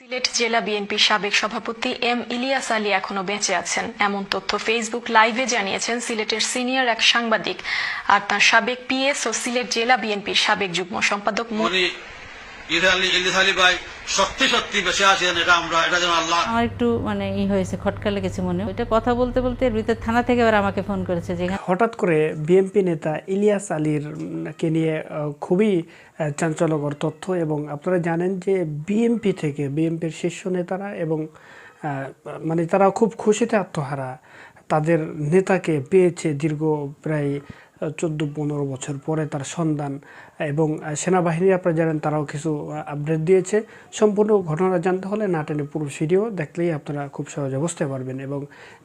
সিলেট জেলা বিএনপি সাবেক সভাপতি এম ইলিয়াস আলী এখনও বেঁচে আছেন। এমন তথ্য ফেসবুক লাইভে জানিয়েছেন সিলেটের সিনিয়র এক সাংবাদিক। আর তার সাবেক পিএস ও সিলেট জেলা বিএনপির সাবেক যুগ্ম সম্পাদক মো- উনি ইরালি ইলিস আলী ভাই সত্যি সত্যি বেঁচে আছেন এটা আমরা এটা যেন আল্লাহ আমার একটু মানে ই হয়েছে খটকা লেগেছে মনে। ওইটা কথা বলতে বলতে এর ভিতর থানা থেকে আবার আমাকে ফোন করেছে যে হঠাৎ করে বিএনপি নেতা ইলিয়াস আলীর কে নিয়ে খুবই চাঞ্চল্যকর তথ্য এবং আপনারা জানেন যে বিএনপি থেকে বিএনপির শীর্ষ নেতারা এবং মানে তারা খুব খুশিতে আত্মহারা। তাদের নেতাকে পেয়েছে দীর্ঘ প্রায় চোদ্দ পনেরো বছর পরে তার সন্ধান এবং সেনাবাহিনী আপনারা জানেন তারাও কিছু আপডেট দিয়েছে। সম্পূর্ণ ঘটনা জানতে হলে না টেনে পুরো ভিডিও দেখলেই আপনারা খুব সহজে বুঝতে পারবেন এবং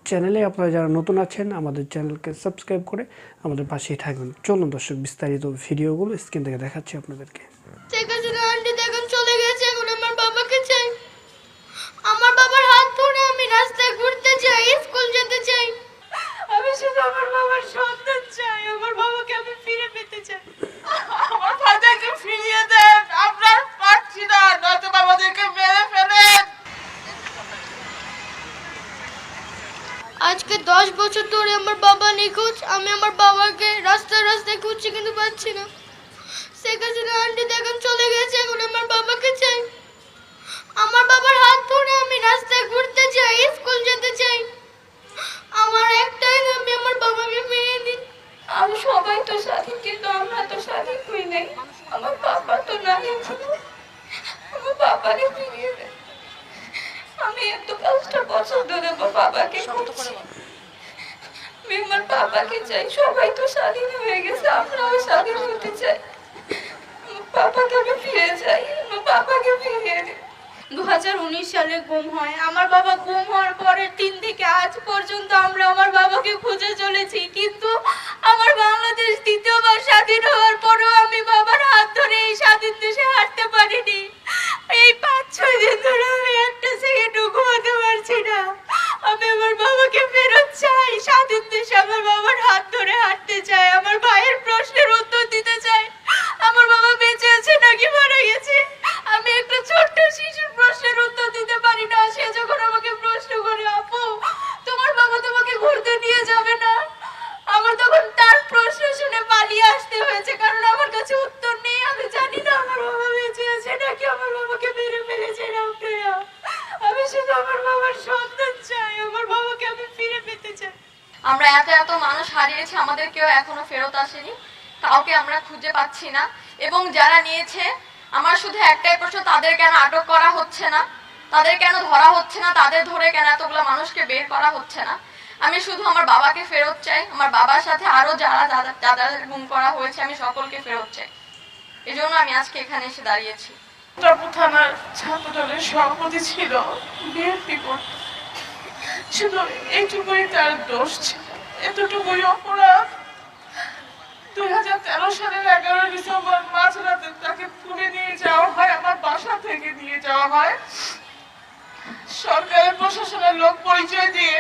চ্যানেলে আপনারা যারা নতুন আছেন, আমাদের চ্যানেলকে সাবস্ক্রাইব করে আমাদের পাশেই থাকবেন চলুন দর্শক, বিস্তারিত ভিডিওগুলো স্ক্রিন থেকে দেখাচ্ছি আপনাদেরকে। আমার বাবার হাত ধরে আমি রাস্তায় ঘুরতে চাই, স্কুল যেতে চাই। শুধু আমার বাবার সন্তান চাই, আমার বাবাকে আমি ফিরে পেতে চাই। আমার ভাইটাকে ফিরিয়ে দেন পারছি না নয়তো বাবাদেরকে মেরে ফেলেন। আজকে দশ বছর ধরে আমার বাবা নিখোঁজ, আমি আমার বাবাকে রাস্তায় রাস্তায় খুঁজছি কিন্তু পাচ্ছি না। শেখ হাসিনা আন্টি দেখুন চলে গেছে, এখন আমার বাবাকে চাই আমার বাবার হাত ধরে আমি রাস্তায় ঘুরতে চাই স্কুল যেতে চাই আমার একটাই দাবি আমার বাবাকে ফিরিয়ে দিন আমি সবাই তো স্বাধীন কিন্তু আমরা তো স্বাধীন হই নাই আমার বাবা তো নাই এখনও। আমার বাবাকে ফিরিয়ে দেন আমি এত বাবাকে আমি আমার বাবাকে চাই সবাই তো স্বাধীন হয়ে গেছে আমরাও স্বাধীন হতে চাই। বাবাকে আমি ফিরে চাই আমার বাবাকে ফিরিয়ে দিন দু সালে গুম হয়। আমার বাবা গুম হওয়ার পরে দিন স্বাধীন আমাদের কেউ এখনও ফেরত আসেনি। কাউকে আমরা খুঁজে পাচ্ছি না। এবং যারা নিয়েছে, আমার শুধু একটাই প্রশ্ন, তাদের কেন আটক করা হচ্ছে না? তাদের কেন ধরা হচ্ছে না? তাদের ধরে কেন এতগুলো মানুষকে বের করা হচ্ছে না? আমি শুধু আমার বাবাকে ফেরত চাই। আমার বাবার সাথে আরও যারা, যাদের গুম করা হয়েছে, আমি সকলকে ফেরত চাই। এই জন্য আমি আজকে এখানে এসে দাঁড়িয়েছি। সভাপতি ছিল বিএনপি শুধু এইটুকুই তার দোষ ছিল। এতটুকুই অপরাধ? দুই হাজার তেরো সালের এগারো ডিসেম্বর মাঝরাতে তাকে তুলে নিয়ে যাওয়া হয়, আমার বাসা থেকে নিয়ে যাওয়া হয়। সরকারের প্রশাসনের লোক পরিচয় দিয়ে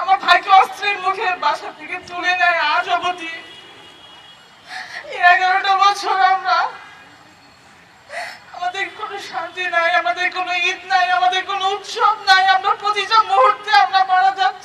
আমার ভাইকে অস্ত্রের মুখে বাসা থেকে তুলে নেয় আজ অবধি। এগারোটা বছর আমরা আমাদের কোনো শান্তি নাই, আমাদের কোনো ঈদ নাই, আমাদের কোনো উৎসব নাই। আমরা প্রতিটা মুহূর্তে আমরা মারা যাচ্ছি।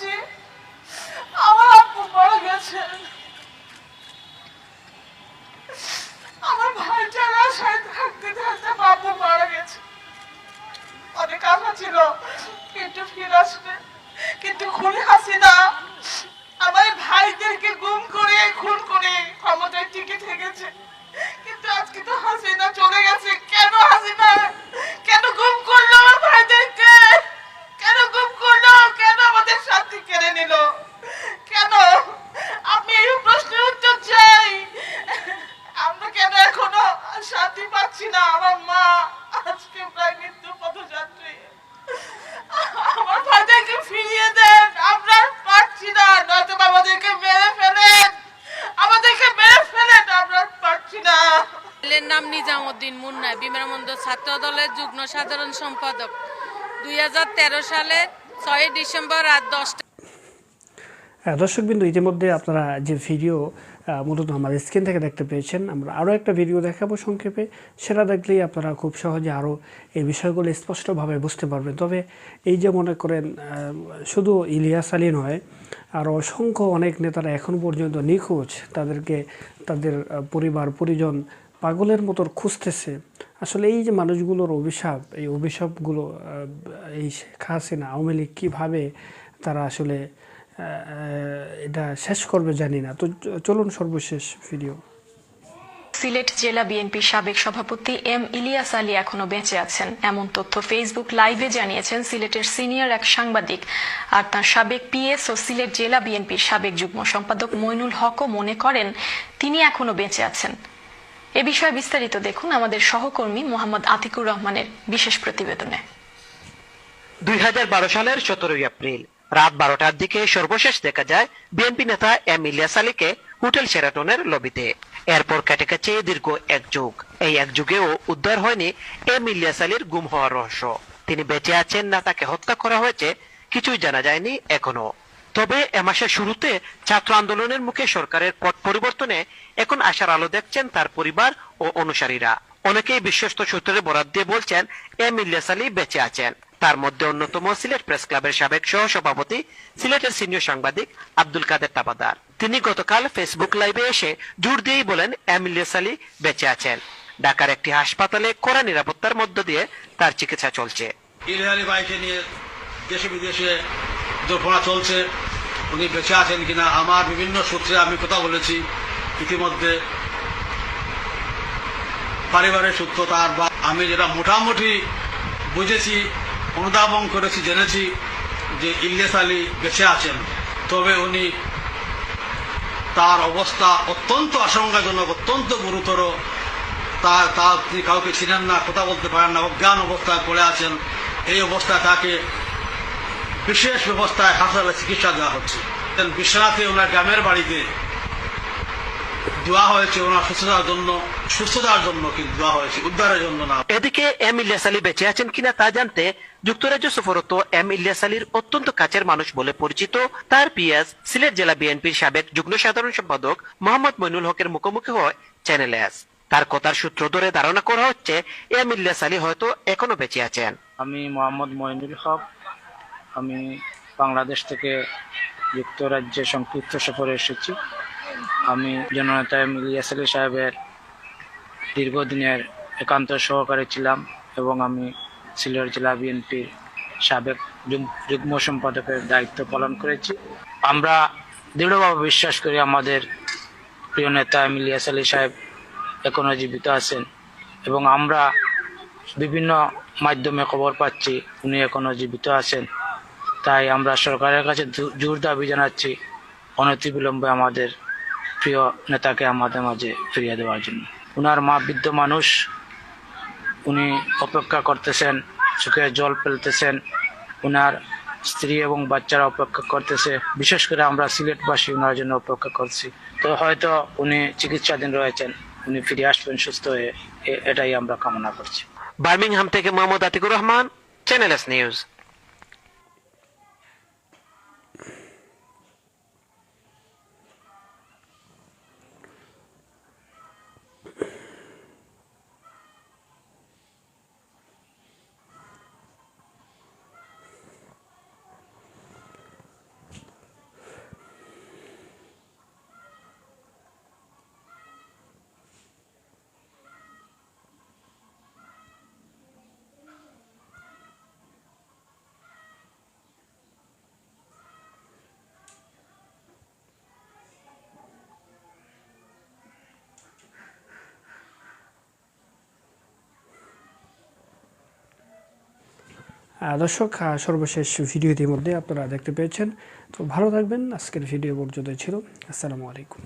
নিজামুদ্দিন মুন্না, বিমানবন্দর ছাত্র দলের যুগ্ম সাধারণ সম্পাদক। দুই হাজার তেরো সালে ছয় ডিসেম্বর রাত দশটা দর্শকবিন্দু, ইতিমধ্যে আপনারা যে ভিডিও মূলত আমার স্ক্রিন থেকে দেখতে পেয়েছেন, আমরা আরও একটা ভিডিও দেখাবো সংক্ষেপে। সেটা দেখলেই আপনারা খুব সহজে আরও এই বিষয়গুলো স্পষ্টভাবে বুঝতে পারবেন। তবে এই যে মনে করেন শুধু ইলিয়াস আলী নয়, আর অসংখ্য অনেক নেতারা এখন পর্যন্ত নিখোঁজ। তাদেরকে, তাদের পরিবার, পরিজন পাগলের মতো খুঁজতেছে। আসলে এই যে মানুষগুলোর অভিশাপ, এই অভিশাপগুলো এই শেখ হাসিনা, আওয়ামী লীগ কীভাবে তারা আসলে এটা শেষ করবে জানি না। তো চলুন সর্বশেষ ভিডিও সিলেট জেলা বিএনপির সাবেক সভাপতি এম ইলিয়াস আলী এখনও বেঁচে আছেন। এমন তথ্য ফেসবুক লাইভে জানিয়েছেন সিলেটের সিনিয়র এক সাংবাদিক। আর তার সাবেক পিএস ও সিলেট জেলা বিএনপির সাবেক যুগ্ম সম্পাদক মইনুল হকও মনে করেন, তিনি এখনও বেঁচে আছেন। এ বিষয়ে বিস্তারিত দেখুন আমাদের সহকর্মী মোহাম্মদ আতিকুর রহমানের বিশেষ প্রতিবেদনে। দুই সালের সতেরোই এপ্রিল, রাত বারোটার দিকে সর্বশেষ দেখা যায় বিএনপি নেতা এম ইলিয়াস আলীকে হোটেল সেরাটনের লবিতে। এরপর কেটে গেছে দীর্ঘ এক যুগ। এই এক যুগেও উদ্ধার হয়নি এম ইলিয়াস আলীর গুম হওয়ার রহস্য। তিনি বেঁচে আছেন না তাকে হত্যা করা হয়েছে, কিছুই জানা যায়নি এখনও। তবে এ মাসের শুরুতে ছাত্র আন্দোলনের মুখে সরকারের পট পরিবর্তনে এখন আশার আলো দেখছেন তার পরিবার ও অনুসারীরা। অনেকেই বিশ্বস্ত সূত্রে বরাদ দিয়ে বলছেন, এম ইলিয়াস আলী বেঁচে আছেন। তার মধ্যে অন্যতম সিলেট প্রেস ক্লাবের সাবেক সহ সভাপতি সিলেটের সিনিয়র সাংবাদিক আব্দুল কাদের তাবাদার। তিনি গতকাল ফেসবুক লাইভে এসে জোর দিয়েই বলেন, এম ইলিয়াস আলী বেঁচে আছেন। ঢাকার একটি হাসপাতালে কড়া নিরাপত্তার মধ্য দিয়ে তার চিকিৎসা চলছে। ইলিয়াস আলী ভাইকে নিয়ে দেশে বিদেশে জল্পনা চলছে উনি বেঁচে আছেন কিনা, আমার বিভিন্ন সূত্রে আমি কথা বলেছি। ইতিমধ্যে পারিবারিক সূত্র তার বা আমি যেটা মোটামুটি বুঝেছি, অনুধাবন করেছি, জেনেছি যে ইলিয়াস আলী বেঁচে আছেন। তবে উনি তার অবস্থা অত্যন্ত আশঙ্কাজনক, অত্যন্ত গুরুতর। তা তা তিনি কাউকে ছিলেন না, কথা বলতে পারেন না, অজ্ঞান অবস্থায় পড়ে আছেন। এই অবস্থায় তাকে বিশেষ ব্যবস্থায় হাসপাতালে চিকিৎসা দেওয়া হচ্ছে। বিশ্বনাথে ওনার গ্রামের বাড়িতে দেওয়া হয়েছে ওনার সুস্থতার জন্য সুস্থতার জন্য কিন্তু দেওয়া হয়েছে উদ্ধারের জন্য না। এদিকে এম ইলিয়াস আলী বেঁচে আছেন কিনা তা জানতে যুক্তরাজ্য সফরত এম ইলিয়াস আলীর অত্যন্ত কাছের মানুষ বলে পরিচিত তার পিএস সিলেট জেলা বিএনপির সাবেক যুগ্ম সাধারণ সম্পাদক মোহাম্মদ মইনুল হকের মুখোমুখি হয় চ্যানেল এস। তার কথার সূত্র ধরে ধারণা করা হচ্ছে এম ইলিয়াস আলী হয়তো এখনও বেঁচে আছেন। আমি মোহাম্মদ মইনুল হক আমি বাংলাদেশ থেকে যুক্তরাজ্যে সংক্ষিপ্ত সফরে এসেছি। আমি জননেতা ইলিয়াস আলী সাহেবের দীর্ঘদিনের একান্ত সহকারী ছিলাম এবং আমি সিলেট জেলা বিএনপির সাবেক যুগ- যুগ্ম সম্পাদকের দায়িত্ব পালন করেছি। আমরা দৃঢ়ভাবে বিশ্বাস করি আমাদের প্রিয় নেতা ইলিয়াস আলী সাহেব এখনও জীবিত আছেন এবং আমরা বিভিন্ন মাধ্যমে খবর পাচ্ছি, উনি এখনও জীবিত আছেন। তাই আমরা সরকারের কাছে জোর দাবি জানাচ্ছি অনতিবিলম্বে আমাদের প্রিয় নেতাকে আমাদের মাঝে ফিরিয়ে দেওয়ার জন্য। উনার মা বৃদ্ধ মানুষ, উনি অপেক্ষা করতেছেন, চোখে জল ফেলতেছেন। উনার স্ত্রী এবং বাচ্চারা অপেক্ষা করতেছে। বিশেষ করে আমরা সিলেটবাসী ওনার জন্য অপেক্ষা করছি। তো হয়তো উনি চিকিৎসাধীন রয়েছেন, উনি ফিরে আসবেন সুস্থ হয়ে। এটাই আমরা কামনা করছি। বার্মিংহাম থেকে Mohammad Atiqur Rahman, channel S news. দর্শক সর্বশেষ ভিডিও মধ্যে আপনারা দেখতে পেয়েছেন। তো ভালো থাকবেন। আজকের ভিডিও পর্যন্ত ছিল। আসসালামু আলাইকুম।